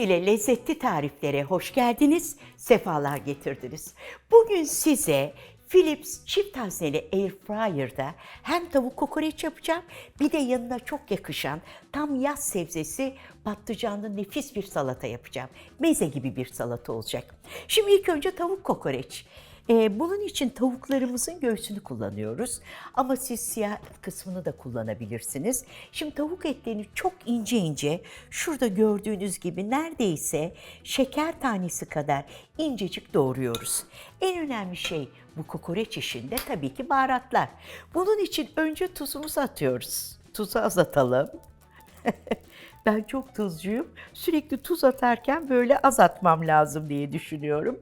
ile lezzetli tariflere hoş geldiniz, sefalar getirdiniz. Bugün size Philips çift hazneli air fryer'da hem tavuk kokoreç yapacağım bir de yanına çok yakışan tam yaz sebzesi patlıcanlı nefis bir salata yapacağım. Meze gibi bir salata olacak. Şimdi ilk önce tavuk kokoreç. Ee, bunun için tavuklarımızın göğsünü kullanıyoruz. Ama siz siyah kısmını da kullanabilirsiniz. Şimdi tavuk etlerini çok ince ince şurada gördüğünüz gibi neredeyse şeker tanesi kadar incecik doğruyoruz. En önemli şey bu kokoreç işinde tabii ki baharatlar. Bunun için önce tuzumuzu atıyoruz. Tuzu az atalım. Ben çok tuzcuyum. Sürekli tuz atarken böyle az atmam lazım diye düşünüyorum.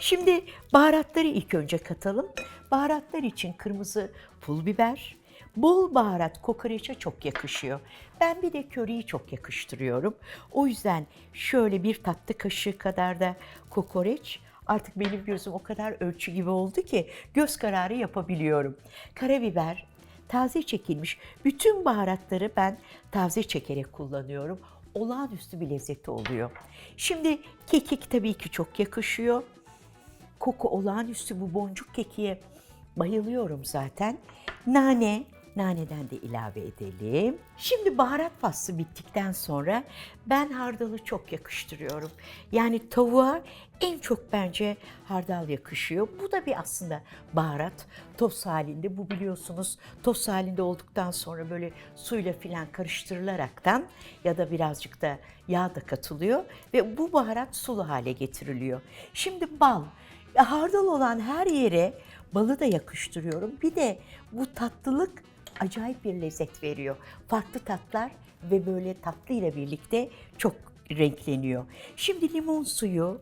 Şimdi baharatları ilk önce katalım. Baharatlar için kırmızı pul biber, bol baharat kokoreçe çok yakışıyor. Ben bir de köriyi çok yakıştırıyorum. O yüzden şöyle bir tatlı kaşığı kadar da kokoreç Artık benim gözüm o kadar ölçü gibi oldu ki göz kararı yapabiliyorum. Karabiber, taze çekilmiş bütün baharatları ben taze çekerek kullanıyorum. Olağanüstü bir lezzeti oluyor. Şimdi kekik tabii ki çok yakışıyor. Koku olağanüstü bu boncuk kekiye bayılıyorum zaten. Nane, naneden de ilave edelim. Şimdi baharat faslı bittikten sonra ben hardalı çok yakıştırıyorum. Yani tavuğa en çok bence hardal yakışıyor. Bu da bir aslında baharat toz halinde. Bu biliyorsunuz toz halinde olduktan sonra böyle suyla filan karıştırılaraktan ya da birazcık da yağ da katılıyor ve bu baharat sulu hale getiriliyor. Şimdi bal. Hardal olan her yere balı da yakıştırıyorum. Bir de bu tatlılık acayip bir lezzet veriyor. Farklı tatlar ve böyle tatlı ile birlikte çok renkleniyor. Şimdi limon suyu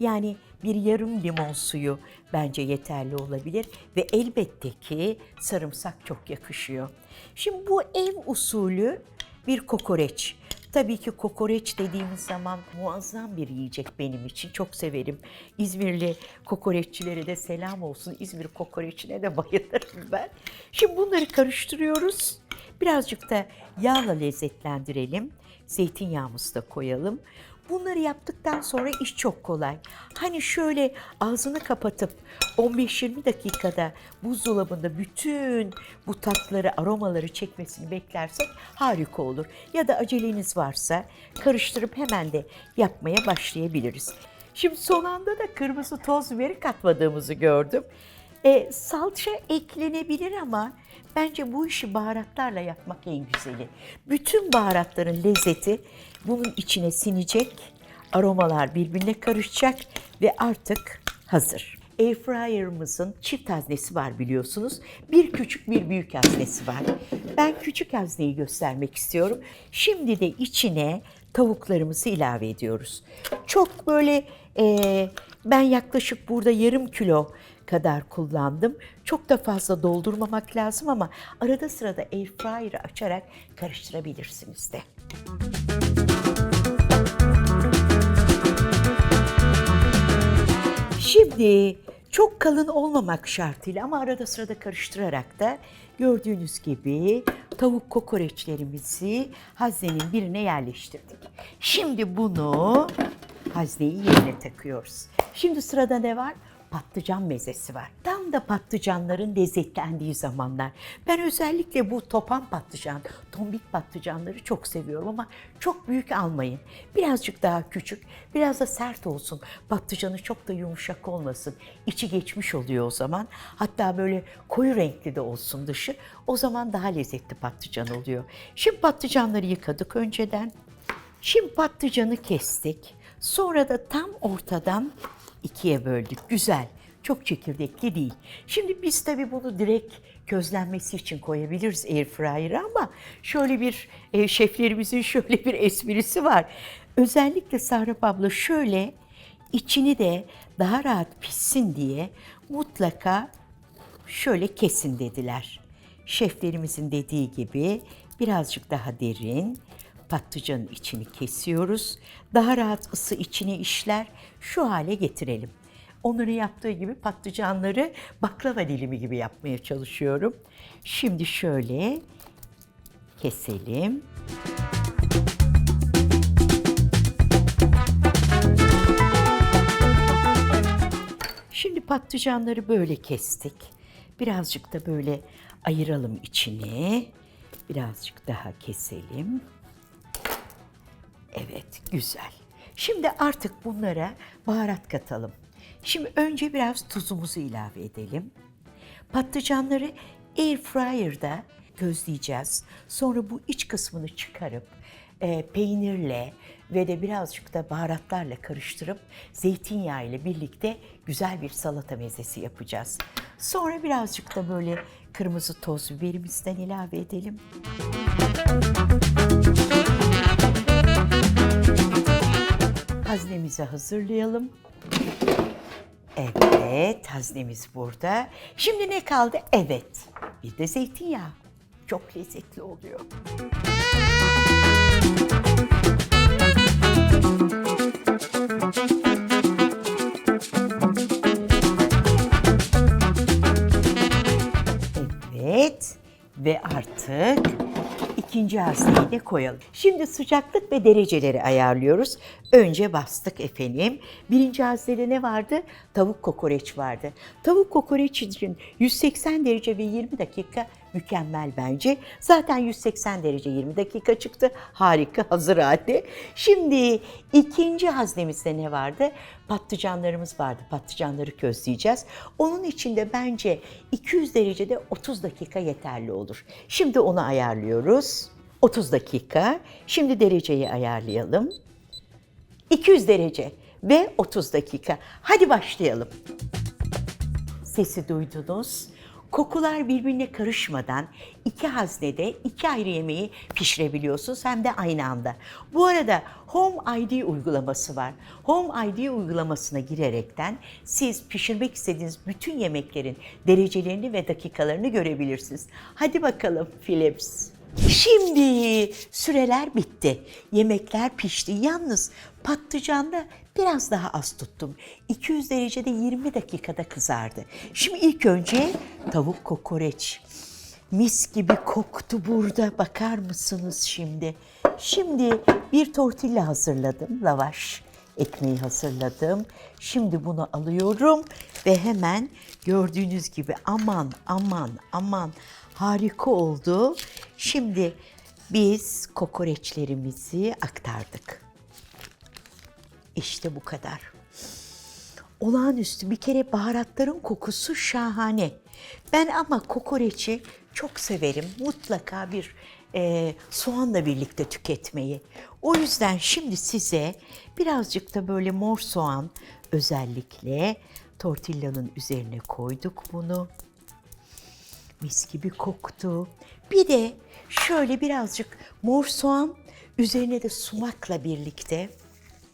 yani bir yarım limon suyu bence yeterli olabilir ve elbette ki sarımsak çok yakışıyor. Şimdi bu ev usulü bir kokoreç. Tabii ki kokoreç dediğimiz zaman muazzam bir yiyecek benim için. Çok severim. İzmirli kokoreççilere de selam olsun. İzmir kokoreçine de bayılırım ben. Şimdi bunları karıştırıyoruz. Birazcık da yağla lezzetlendirelim. Zeytinyağımızı da koyalım. Bunları yaptıktan sonra iş çok kolay. Hani şöyle ağzını kapatıp 15-20 dakikada buzdolabında bütün bu tatları, aromaları çekmesini beklersek harika olur. Ya da aceleniz varsa karıştırıp hemen de yapmaya başlayabiliriz. Şimdi son anda da kırmızı toz biberi katmadığımızı gördüm. E, salça eklenebilir ama bence bu işi baharatlarla yapmak en güzeli. Bütün baharatların lezzeti bunun içine sinecek, aromalar birbirine karışacak ve artık hazır. Airfryer'ımızın çift haznesi var biliyorsunuz. Bir küçük bir büyük haznesi var. Ben küçük hazneyi göstermek istiyorum. Şimdi de içine tavuklarımızı ilave ediyoruz. Çok böyle e, ben yaklaşık burada yarım kilo kadar kullandım. Çok da fazla doldurmamak lazım ama arada sırada airfryer'ı açarak karıştırabilirsiniz de. Şimdi çok kalın olmamak şartıyla ama arada sırada karıştırarak da gördüğünüz gibi tavuk kokoreçlerimizi haznenin birine yerleştirdik. Şimdi bunu hazneyi yerine takıyoruz. Şimdi sırada ne var? Patlıcan mezesi var. Tam da patlıcanların lezzetlendiği zamanlar. Ben özellikle bu topan patlıcan, tombik patlıcanları çok seviyorum ama çok büyük almayın. Birazcık daha küçük, biraz da sert olsun. Patlıcanı çok da yumuşak olmasın. İçi geçmiş oluyor o zaman. Hatta böyle koyu renkli de olsun dışı. O zaman daha lezzetli patlıcan oluyor. Şimdi patlıcanları yıkadık önceden. Şimdi patlıcanı kestik. Sonra da tam ortadan ikiye böldük. Güzel. Çok çekirdekli değil. Şimdi biz tabii bunu direkt közlenmesi için koyabiliriz airfryer'a ama şöyle bir e, şeflerimizin şöyle bir esprisi var. Özellikle Sahrap abla şöyle içini de daha rahat pişsin diye mutlaka şöyle kesin dediler. Şeflerimizin dediği gibi birazcık daha derin patlıcanın içini kesiyoruz. Daha rahat ısı içine işler. Şu hale getirelim. Onların yaptığı gibi patlıcanları baklava dilimi gibi yapmaya çalışıyorum. Şimdi şöyle keselim. Şimdi patlıcanları böyle kestik. Birazcık da böyle ayıralım içini. Birazcık daha keselim. Evet, güzel. Şimdi artık bunlara baharat katalım. Şimdi önce biraz tuzumuzu ilave edelim. Patlıcanları air fryer'da gözleyeceğiz. Sonra bu iç kısmını çıkarıp e, peynirle ve de birazcık da baharatlarla karıştırıp zeytinyağı ile birlikte güzel bir salata mezesi yapacağız. Sonra birazcık da böyle kırmızı toz biberimizden ilave edelim. Haznemizi hazırlayalım. Evet, haznemiz burada. Şimdi ne kaldı? Evet, bir de zeytinyağı. Çok lezzetli oluyor. Evet ve artık ikinci hazneyi de koyalım. Şimdi sıcaklık ve dereceleri ayarlıyoruz. Önce bastık efendim. Birinci haznede ne vardı? Tavuk kokoreç vardı. Tavuk kokoreç için 180 derece ve 20 dakika mükemmel bence. Zaten 180 derece 20 dakika çıktı. Harika hazır halde. Şimdi ikinci haznemizde ne vardı? Patlıcanlarımız vardı. Patlıcanları közleyeceğiz. Onun için de bence 200 derecede 30 dakika yeterli olur. Şimdi onu ayarlıyoruz. 30 dakika. Şimdi dereceyi ayarlayalım. 200 derece ve 30 dakika. Hadi başlayalım. Sesi duydunuz. Kokular birbirine karışmadan iki haznede iki ayrı yemeği pişirebiliyorsunuz hem de aynı anda. Bu arada Home ID uygulaması var. Home ID uygulamasına girerekten siz pişirmek istediğiniz bütün yemeklerin derecelerini ve dakikalarını görebilirsiniz. Hadi bakalım Philips. Şimdi süreler bitti. Yemekler pişti. Yalnız patlıcanda biraz daha az tuttum. 200 derecede 20 dakikada kızardı. Şimdi ilk önce tavuk kokoreç. Mis gibi koktu burada. Bakar mısınız şimdi? Şimdi bir tortilla hazırladım. Lavaş ekmeği hazırladım. Şimdi bunu alıyorum ve hemen gördüğünüz gibi aman aman aman harika oldu. Şimdi biz kokoreçlerimizi aktardık. İşte bu kadar. Olağanüstü bir kere baharatların kokusu şahane. Ben ama kokoreçi çok severim. Mutlaka bir e, soğanla birlikte tüketmeyi. O yüzden şimdi size birazcık da böyle mor soğan özellikle tortillanın üzerine koyduk bunu. Mis gibi koktu. Bir de şöyle birazcık mor soğan üzerine de sumakla birlikte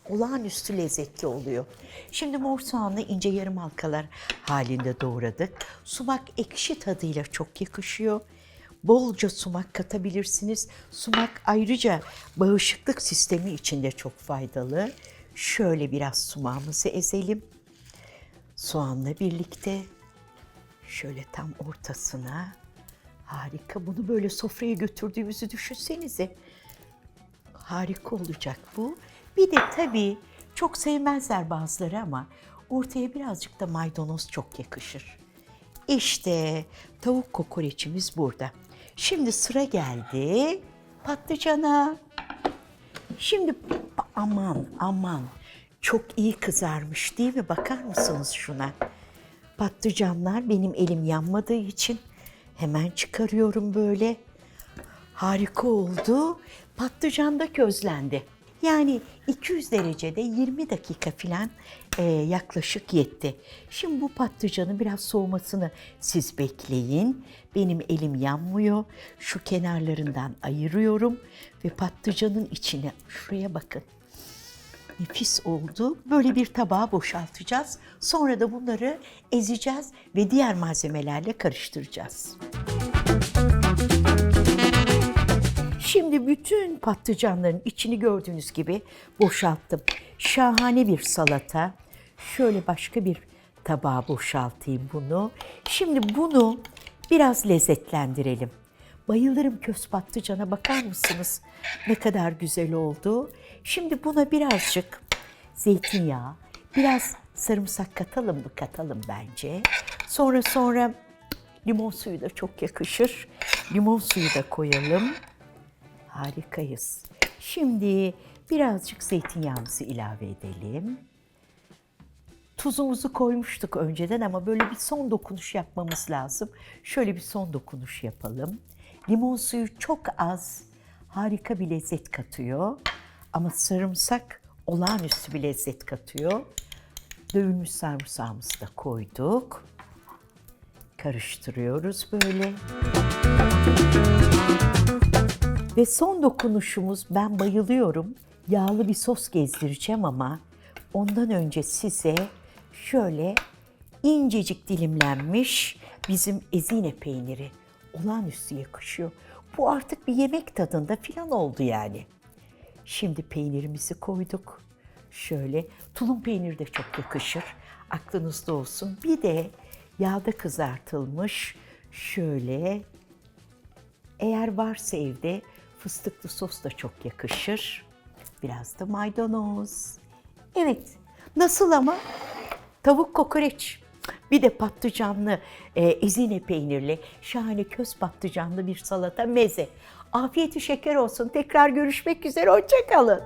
olağanüstü lezzetli oluyor. Şimdi mor soğanlı ince yarım halkalar halinde doğradık. Sumak ekşi tadıyla çok yakışıyor. Bolca sumak katabilirsiniz. Sumak ayrıca bağışıklık sistemi için de çok faydalı. Şöyle biraz sumağımızı ezelim. Soğanla birlikte şöyle tam ortasına harika bunu böyle sofraya götürdüğümüzü düşünsenize harika olacak bu. Bir de tabii çok sevmezler bazıları ama ortaya birazcık da maydanoz çok yakışır. İşte tavuk kokoreçimiz burada. Şimdi sıra geldi patlıcana. Şimdi aman aman çok iyi kızarmış değil mi? Bakar mısınız şuna? Patlıcanlar benim elim yanmadığı için hemen çıkarıyorum böyle. Harika oldu. Patlıcan da közlendi. Yani 200 derecede 20 dakika falan e, yaklaşık yetti. Şimdi bu patlıcanın biraz soğumasını siz bekleyin. Benim elim yanmıyor. Şu kenarlarından ayırıyorum ve patlıcanın içine şuraya bakın. Nefis oldu. Böyle bir tabağa boşaltacağız. Sonra da bunları ezeceğiz ve diğer malzemelerle karıştıracağız. Şimdi bütün patlıcanların içini gördüğünüz gibi boşalttım. Şahane bir salata. Şöyle başka bir tabağa boşaltayım bunu. Şimdi bunu biraz lezzetlendirelim. Bayılırım köz patlıcana bakar mısınız? Ne kadar güzel oldu. Şimdi buna birazcık zeytinyağı, biraz Sarımsak katalım mı? Katalım bence. Sonra sonra limon suyu da çok yakışır. Limon suyu da koyalım. Harikayız. Şimdi birazcık zeytinyağımızı ilave edelim. Tuzumuzu koymuştuk önceden ama böyle bir son dokunuş yapmamız lazım. Şöyle bir son dokunuş yapalım. Limon suyu çok az harika bir lezzet katıyor. Ama sarımsak olağanüstü bir lezzet katıyor. Dövülmüş sarımsağımızı da koyduk. Karıştırıyoruz böyle. Ve son dokunuşumuz ben bayılıyorum. Yağlı bir sos gezdireceğim ama ondan önce size şöyle incecik dilimlenmiş bizim ezine peyniri olağanüstü yakışıyor. Bu artık bir yemek tadında filan oldu yani. Şimdi peynirimizi koyduk. Şöyle tulum peyniri de çok yakışır. Aklınızda olsun. Bir de yağda kızartılmış şöyle eğer varsa evde fıstıklı sos da çok yakışır. Biraz da maydanoz. Evet. Nasıl ama? Tavuk kokoreç. Bir de patlıcanlı e, ezine peynirli, şahane köz patlıcanlı bir salata meze. Afiyeti şeker olsun. Tekrar görüşmek üzere. Hoşçakalın.